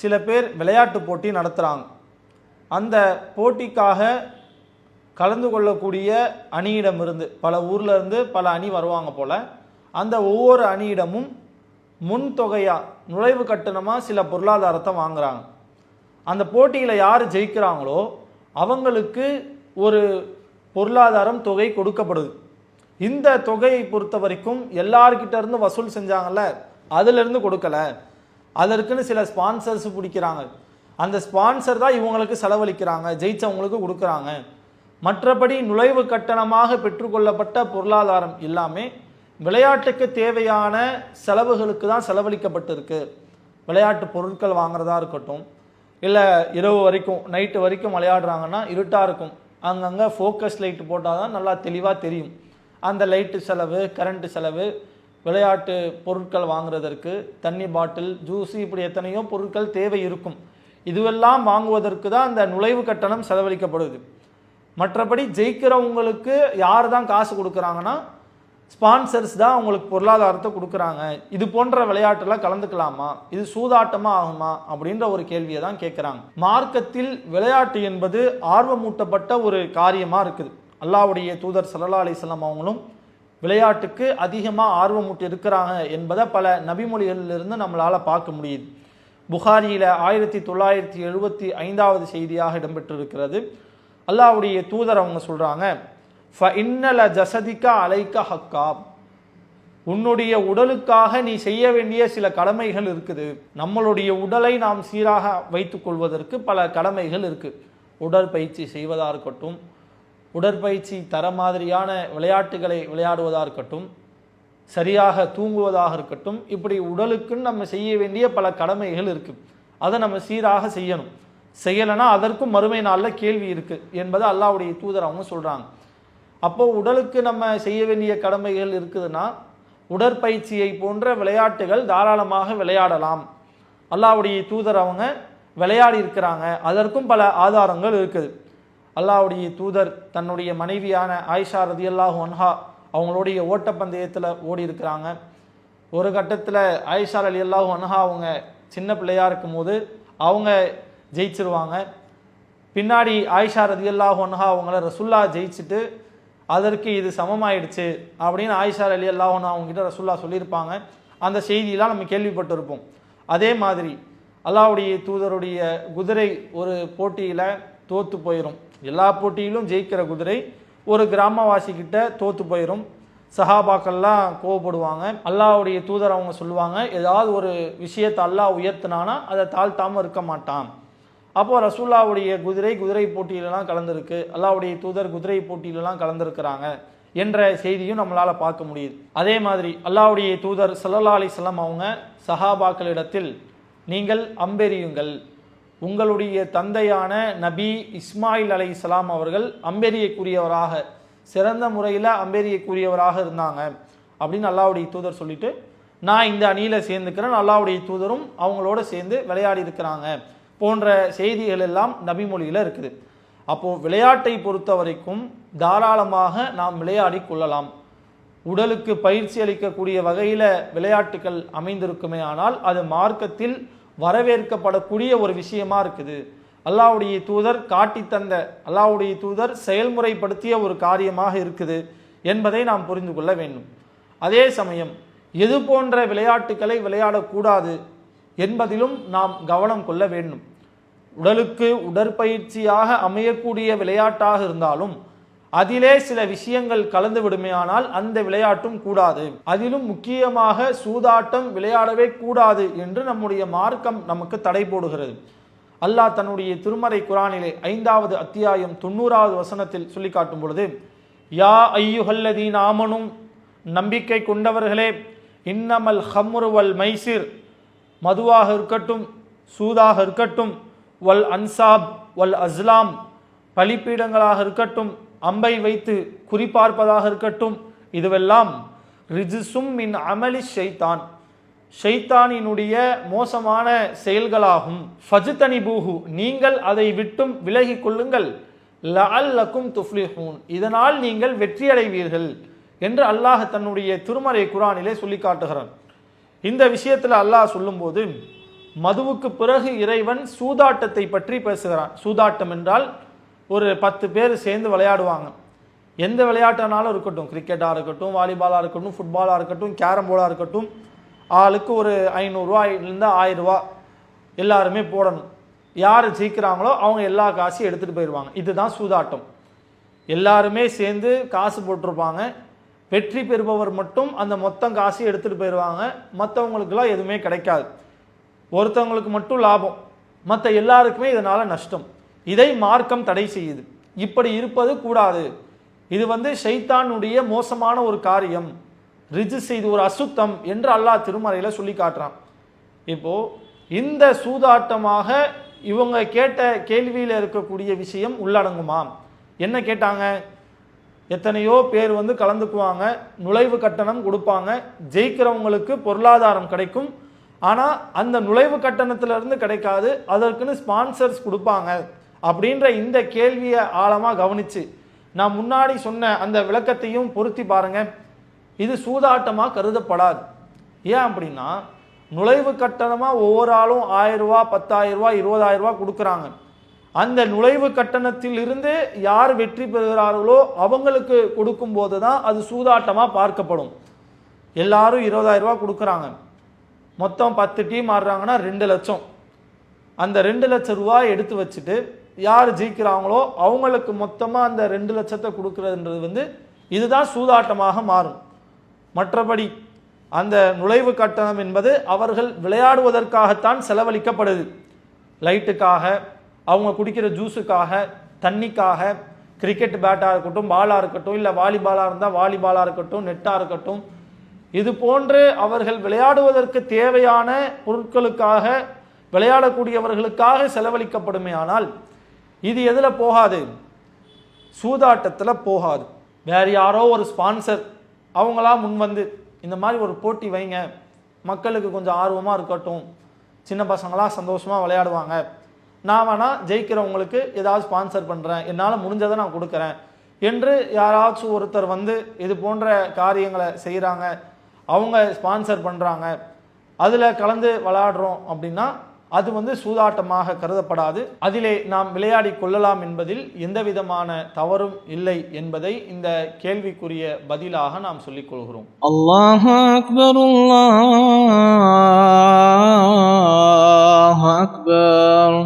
சில பேர் விளையாட்டு போட்டி நடத்துகிறாங்க அந்த போட்டிக்காக கலந்து கொள்ளக்கூடிய அணியிடமிருந்து பல ஊர்ல இருந்து பல அணி வருவாங்க போல் அந்த ஒவ்வொரு அணியிடமும் முன்தொகையாக நுழைவு கட்டணமாக சில பொருளாதாரத்தை வாங்குகிறாங்க அந்த போட்டியில் யார் ஜெயிக்கிறாங்களோ அவங்களுக்கு ஒரு பொருளாதாரம் தொகை கொடுக்கப்படுது. இந்த தொகையை பொறுத்த வரைக்கும் எல்லார்கிட்ட இருந்து வசூல் செஞ்சாங்கல்ல அதுலேருந்து கொடுக்கல. அதற்குன்னு சில ஸ்பான்சர்ஸ் பிடிக்கிறாங்க. அந்த ஸ்பான்சர் தான் இவங்களுக்கு செலவழிக்கிறாங்க ஜெயிச்சவங்களுக்கு கொடுக்குறாங்க. மற்றபடி நுழைவு கட்டணமாக பெற்றுக்கொள்ளப்பட்ட பொருளாதாரம் எல்லாமே விளையாட்டுக்கு தேவையான செலவுகளுக்கு தான் செலவழிக்கப்பட்டிருக்கு. விளையாட்டு பொருட்கள் வாங்குறதா இருக்கட்டும் இல்லை இரவு வரைக்கும் நைட்டு வரைக்கும் விளையாடுறாங்கன்னா இருட்டாக இருக்கும். அங்கங்கே ஃபோக்கஸ் லைட் போட்டால் தான் நல்லா தெளிவாக தெரியும். அந்த லைட்டு செலவு கரண்ட்டு செலவு விளையாட்டு பொருட்கள் வாங்குறதற்கு தண்ணி பாட்டில் ஜூஸ் இப்படி எத்தனையோ பொருட்கள் தேவை இருக்கும். இதுவெல்லாம் வாங்குவதற்கு தான் அந்த நுழைவு கட்டணம் செலவழிக்கப்படுது. மற்றபடி ஜெயிக்கிறவங்களுக்கு யார் தான் காசு கொடுக்குறாங்கன்னா ஸ்பான்சர்ஸ் தான் அவங்களுக்கு பொருளாதாரத்தை கொடுக்குறாங்க. இது போன்ற விளையாட்டெல்லாம் கலந்துக்கலாமா? இது சூதாட்டமா ஆகுமா? அப்படின்ற ஒரு கேள்வியை தான் கேட்குறாங்க மார்க்கத்தில் விளையாட்டு என்பது ஆர்வமூட்டப்பட்ட ஒரு காரியமாக இருக்குது. அல்லாவுடைய தூதர் சல்லா அலிஸ்லாம் அவங்களும் விளையாட்டுக்கு அதிகமாக ஆர்வமூட்டி இருக்கிறாங்க என்பதை பல நபிமொழிகளிலிருந்து நம்மளால் பார்க்க முடியுது. புகாரியில் ஆயிரத்தி தொள்ளாயிரத்தி எழுபத்தி ஐந்தாவது செய்தியாக இடம்பெற்றிருக்கிறது. அல்லாவுடைய தூதர் அவங்க சொல்கிறாங்க ஃப இன்னல ஜசதிக்கா அலைக்க ஹக்கா. உன்னுடைய உடலுக்காக நீ செய்ய வேண்டிய சில கடமைகள் இருக்குது. நம்மளுடைய உடலை நாம் சீராக வைத்துக்கொள்வதற்கு பல கடமைகள் இருக்குது உடற்பயிற்சி செய்வதாக இருக்கட்டும் உடற்பயிற்சி தர மாதிரியான விளையாட்டுகளை விளையாடுவதாக இருக்கட்டும் சரியாக தூங்குவதாக இருக்கட்டும் இப்படி உடலுக்குன்னு நம்ம செய்ய வேண்டிய பல கடமைகள் இருக்குது அதை நம்ம சீராக செய்யணும். செய்யலைன்னா அதற்கும் மறுமை நாளில் கேள்வி இருக்குது என்பதை அல்லாவுடைய தூதர் அவங்க சொல்கிறாங்க அப்போது உடலுக்கு நம்ம செய்ய வேண்டிய கடமைகள் இருக்குதுன்னா உடற்பயிற்சியை போன்ற விளையாட்டுகள் தாராளமாக விளையாடலாம். அல்லாஹ்வுடைய தூதர் அவங்க விளையாடி இருக்கிறாங்க. அதற்கும் பல ஆதாரங்கள் இருக்குது. அல்லாவுடைய தூதர் தன்னுடைய மனைவியான ஆயிஷா ரதியல்லாஹு அன்ஹா அவங்களுடைய ஓட்டப்பந்தயத்தில் ஓடி இருக்கிறாங்க ஒரு கட்டத்தில் ஆயிஷா அலி அல்லாஹு அன்ஹா அவங்க சின்ன பிள்ளையாக இருக்கும்போது அவங்க ஜெயிச்சிருவாங்க. பின்னாடி ஆயிஷா ரதியல்லாஹு அன்ஹா அவங்கள ரசுல்லா ஜெயிச்சுட்டு அதற்கு இது சமமாயிடுச்சு அப்படின்னு ஆயிஷா அலி அல்லாஹ் அவங்ககிட்ட ரசுல்லா சொல்லியிருப்பாங்க. அந்த செய்தியெல்லாம் நம்ம கேள்விப்பட்டிருப்போம். அதே மாதிரி அல்லாவுடைய தூதருடைய குதிரை ஒரு போட்டியில் தோற்று போயிடும் எல்லா போட்டியிலும் ஜெயிக்கிற குதிரை ஒரு கிராமவாசிக்கிட்ட தோற்று போயிடும் சஹாபாக்கள்லாம் கோவப்படுவாங்க. அல்லாஹ்வுடைய தூதர் அவங்க சொல்லுவாங்க ஏதாவது ஒரு விஷயத்தை அல்லாஹ் உயர்த்தினானா அதை தாழ்த்தாமல் இருக்க மாட்டான். அப்போ ரசூல்லாவுடைய குதிரை குதிரை போட்டியிலலாம் கலந்துருக்கு. அல்லாவுடைய தூதர் குதிரை போட்டியிலலாம் கலந்துருக்கிறாங்க என்ற செய்தியும் நம்மளால் பார்க்க முடியுது. அதே மாதிரி அல்லாவுடைய தூதர் சல்லல்லா அலிஸ்லாம் அவங்க சஹாபாக்களிடத்தில் நீங்கள் அம்பெறியுங்கள் உங்களுடைய தந்தையான நபி இஸ்மாயில் அலைஹிஸ்ஸலாம் அவர்கள் அம்பேரியக்குரியவராக சிறந்த முறையில் அம்பேரியக்குரியவராக இருந்தாங்க அப்படின்னு அல்லாவுடைய தூதர் சொல்லிட்டு நான் இந்த அணியில் சேர்ந்துக்கிறேன் அல்லாவுடைய தூதரும் அவங்களோட சேர்ந்து விளையாடி இருக்கிறாங்க போன்ற செய்திகள் எல்லாம் நபிமொழியில் இருக்குது. அப்போது விளையாட்டை பொறுத்த வரைக்கும் தாராளமாக நாம் விளையாடி கொள்ளலாம். உடலுக்கு பயிற்சி அளிக்கக்கூடிய வகையில் விளையாட்டுகள் அமைந்திருக்குமே ஆனால் அது மார்க்கத்தில் வரவேற்கப்படக்கூடிய ஒரு விஷயமா இருக்குது. அல்லாவுடைய தூதர் காட்டி தந்த அல்லாவுடைய தூதர் செயல்முறைப்படுத்திய ஒரு காரியமாக இருக்குது என்பதை நாம் புரிந்து கொள்ள வேண்டும். அதே சமயம் எது போன்ற விளையாட்டுகளை விளையாடக்கூடாது என்பதிலும் நாம் கவனம் கொள்ள வேண்டும். உடலுக்கு உடற்பயிற்சியாக அமையக்கூடிய விளையாட்டாக இருந்தாலும் அதிலே சில விஷயங்கள் கலந்து விடுமையானால் அந்த விளையாட்டும் கூடாது. அதிலும் முக்கியமாக சூதாட்டம் விளையாடவே கூடாது என்று நம்முடைய மார்க்கம் நமக்கு தடை போடுகிறது. அல்லாஹ் தன்னுடைய திருமறை குரானிலே ஐந்தாவது அத்தியாயம் தொண்ணூறாவது வசனத்தில் சொல்லி காட்டும் பொழுது யா ஐயுஹல்லதீன் ஆமனும் நம்பிக்கை கொண்டவர்களே இன்னமல் ஹம்ருவல் மைசிர் மதுவாக இருக்கட்டும் சூதாக இருக்கட்டும் வல் அன்சாப் வல் அஸ்லாம் பலிப்பீடங்களாக இருக்கட்டும் அம்பை வைத்து குறிப்பார்ப்பதாக இருக்கட்டும். இதுவெல்லாம் ரிஜிசும் மின் அமலி ஷைத்தான். ஷைத்தானினுடைய மோசமான செயல்களாகும். ஃபஜ்தனி பூஹு நீங்கள் அதை விட்டும் விலகிக் கொள்ளுங்கள். லஅல்லக்கும் துஃப்லிஹூன் இதனால் நீங்கள் வெற்றியடைவீர்கள் என்று அல்லாஹ் தன்னுடைய திருமறை குரானிலே சொல்லி காட்டுகிறான். இந்த விஷயத்தில் அல்லாஹ் சொல்லும்போது மதுவுக்கு பிறகு இறைவன் சூதாட்டத்தை பற்றி பேசுகிறான். சூதாட்டம் என்றால் ஒரு பத்து பேர் சேர்ந்து விளையாடுவாங்க. எந்த விளையாட்டானாலும் இருக்கட்டும். கிரிக்கெட்டாக இருக்கட்டும் வாலிபாலாக இருக்கட்டும் ஃபுட்பாலாக இருக்கட்டும் கேரம் போர்டாக இருக்கட்டும் ஆளுக்கு ஒரு ஐநூறுரூவாயிலேருந்து இருந்தால் ரூபா எல்லாருமே போடணும். யார் ஜெயிக்கிறாங்களோ அவங்க எல்லா காசையும் எடுத்துகிட்டு போயிடுவாங்க இதுதான் சூதாட்டம். எல்லாருமே சேர்ந்து காசு போட்டிருப்பாங்க. வெற்றி பெறுபவர் மட்டும் அந்த மொத்தம் காசையும் எடுத்துகிட்டு போயிடுவாங்க மற்றவங்களுக்குலாம் எதுவுமே கிடைக்காது. ஒருத்தவங்களுக்கு மட்டும் லாபம். மற்ற எல்லாருக்குமே இதனால் நஷ்டம். இதை மார்க்கம் தடை செய்யுது. இப்படி இருப்பது கூடாது. இது வந்து ஷைத்தானுடைய மோசமான ஒரு காரியம். ரிஜு செய்து ஒரு அசுத்தம் என்று அல்லாஹ் திருமறையில் சொல்லி காட்டுறான். இப்போ இந்த சூதாட்டமாக இவங்க கேட்ட கேள்வியில் இருக்கக்கூடிய விஷயம் உள்ளடங்குமா? என்ன கேட்டாங்க? எத்தனையோ பேர் வந்து கலந்துக்குவாங்க நுழைவு கட்டணம் கொடுப்பாங்க ஜெயிக்கிறவங்களுக்கு பொருளாதாரம் கிடைக்கும். ஆனால் அந்த நுழைவு கட்டணத்திலிருந்து கிடைக்காது அதற்குன்னு ஸ்பான்சர்ஸ் கொடுப்பாங்க. அப்படின்ற இந்த கேள்வியை ஆழமாக கவனிச்சு நான் முன்னாடி சொன்ன அந்த விளக்கத்தையும் பொருத்தி பாருங்கள் இது சூதாட்டமாக கருதப்படாது. ஏன் அப்படின்னா நுழைவு கட்டணமாக ஒவ்வொரு ஆளும் ஆயிரரூவா பத்தாயிரரூவா இருபதாயிரரூவா கொடுக்குறாங்க. அந்த நுழைவு கட்டணத்தில் இருந்து யார் வெற்றி பெறுகிறார்களோ அவங்களுக்கு கொடுக்கும்போது தான் அது சூதாட்டமாக பார்க்கப்படும். எல்லாரும் இருபதாயிரரூவா கொடுக்குறாங்க. மொத்தம் பத்து டீம் ஆடுறாங்கன்னா ரெண்டு லட்சம். அந்த ரெண்டு லட்சம் ரூபாய் எடுத்து வச்சுட்டு யார் ஜெயிக்கிறாங்களோ அவங்களுக்கு மொத்தமாக அந்த ரெண்டு லட்சத்தை கொடுக்குறதுன்றது வந்து இதுதான் சூதாட்டமாக மாறும். மற்றபடி அந்த நுழைவு கட்டணம் என்பது அவர்கள் விளையாடுவதற்காகத்தான் செலவழிக்கப்படுது. லைட்டுக்காக அவங்க குடிக்கிற ஜூஸுக்காக தண்ணிக்காக கிரிக்கெட் பேட்டாக இருக்கட்டும் பாலாக இருக்கட்டும் இல்லை வாலிபாலாக இருந்தால் வாலிபாலாக இருக்கட்டும் நெட்டாக இருக்கட்டும் இது போன்று அவர்கள் விளையாடுவதற்கு தேவையான பொருட்களுக்காக விளையாடக்கூடியவர்களுக்காக செலவழிக்கப்படுமே ஆனால் இது எதில் போகாது? சூதாட்டத்தில் போகாது. வேறு யாரோ ஒரு ஸ்பான்சர் அவங்களா முன் வந்து இந்த மாதிரி ஒரு போட்டி வைங்க. மக்களுக்கு கொஞ்சம் ஆர்வமாக இருக்கட்டும். சின்ன பசங்களாம் சந்தோஷமாக விளையாடுவாங்க. நான் வேணால் ஜெயிக்கிறவங்களுக்கு ஏதாவது ஸ்பான்சர் பண்ணுறேன் என்னால் முடிஞ்சதை நான் கொடுக்குறேன். என்று யாராச்சும் ஒருத்தர் வந்து இது போன்ற காரியங்களை செய்கிறாங்க அவங்க ஸ்பான்சர் பண்ணுறாங்க அதில் கலந்து விளையாடுறோம் அப்படின்னா அது வந்து சூதாட்டமாக கருதப்படாது. அதிலே நாம் விளையாடி கொள்ளலாம் என்பதில் எந்தவிதமான தவறும் இல்லை என்பதை இந்த கேள்விக்குரிய பதிலாக நாம் சொல்லிக் கொள்கிறோம். அல்லாஹ் அக்பர் அல்லாஹ் அக்பர்.